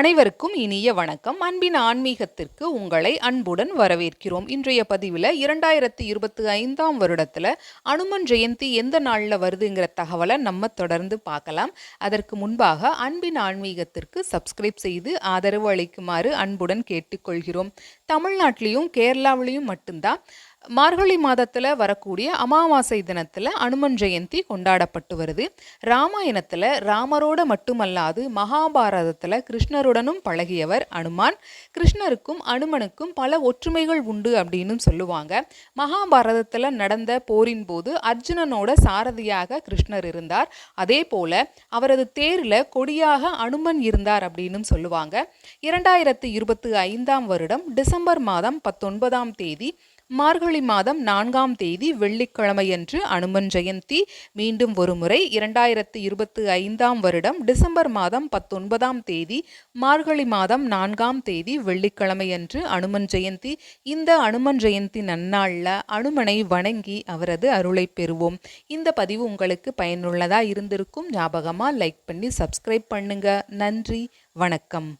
அனைவருக்கும் இனிய வணக்கம். அன்பின் ஆன்மீகத்திற்கு உங்களை அன்புடன் வரவேற்கிறோம். இன்றைய பதிவில் இரண்டாயிரத்தி இருபத்தி ஐந்தாம் வருடத்தில் அனுமன் ஜெயந்தி எந்த நாளில் வருதுங்கிற தகவலை நம்ம தொடர்ந்து பார்க்கலாம். அதற்கு முன்பாக அன்பின் ஆன்மீகத்திற்கு சப்ஸ்கிரைப் செய்து ஆதரவு அளிக்குமாறு அன்புடன் கேட்டுக்கொள்கிறோம். தமிழ்நாட்டிலையும் கேரளாவிலையும் மட்டும்தான் மார்கழி மாதத்தில் வரக்கூடிய அமாவாசை தினத்தில் அனுமன் ஜெயந்தி கொண்டாடப்பட்டு வருது. ராமாயணத்தில் ராமரோட மட்டுமல்லாது மகாபாரதத்தில் கிருஷ்ணருடனும் பழகியவர் அனுமான். கிருஷ்ணருக்கும் அனுமனுக்கும் பல ஒற்றுமைகள் உண்டு அப்படின்னு சொல்லுவாங்க. மகாபாரதத்தில் நடந்த போரின் போது அர்ஜுனனோட சாரதியாக கிருஷ்ணர் இருந்தார். அதே போல அவரது தேரில் கொடியாக அனுமன் இருந்தார் அப்படின்னு சொல்லுவாங்க. இரண்டாயிரத்து இருபத்தி ஐந்தாம் வருடம் டிசம்பர் மாதம் பத்தொன்பதாம் தேதி மார்கழி மாதம் நான்காம் தேதி வெள்ளிக்கிழமையன்று அனுமன் ஜெயந்தி மீண்டும் ஒருமுறை இரண்டாயிரத்து இருபத்தி ஐந்தாம் வருடம் டிசம்பர் மாதம் பத்தொன்பதாம் தேதி மார்கழி மாதம் நான்காம் தேதி வெள்ளிக்கிழமையன்று அனுமன் ஜெயந்தி. இந்த அனுமன் ஜெயந்தி நன்னாளில் அனுமனை வணங்கி அவரது அருளை பெறுவோம். இந்த பதிவு உங்களுக்கு பயனுள்ளதாக இருந்திருக்கும் ஞாபகமாக லைக் பண்ணி சப்ஸ்கிரைப் பண்ணுங்க. நன்றி வணக்கம்.